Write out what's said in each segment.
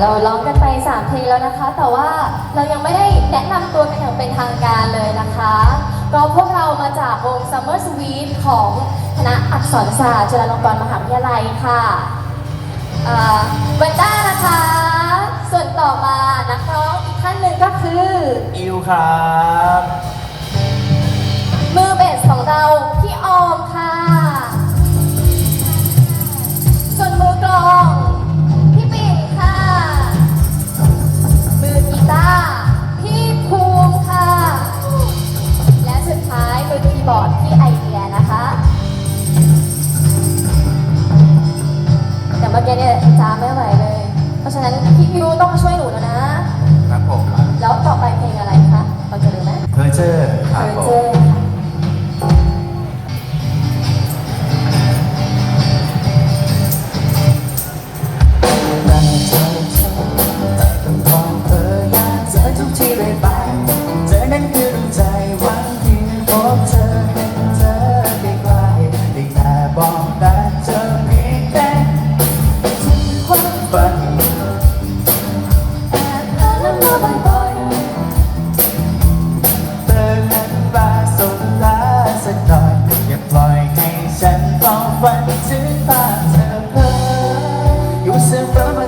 เราร้องกันไป 3 เพลงแล้วนะคะ แต่ว่าเรายังไม่ได้แนะนำตัวกันอย่างเป็นทางการเลยนะคะก็พวกเรามาจากวง Summer Sweet ของคณะอักษรศาสตร์จุฬาลงกรณ์มหาวิทยาลัยค่ะเวนด้านะคะ ส่วนต่อมานักร้องอีกท่านหนึ่งก็คือ อิวครับ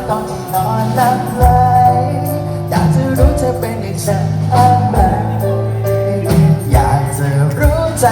ตอนที่นอนหลับไหลอยากจะรู้เธอเป็นอย่างฉันบ้ไมอยากจะรู้ใจ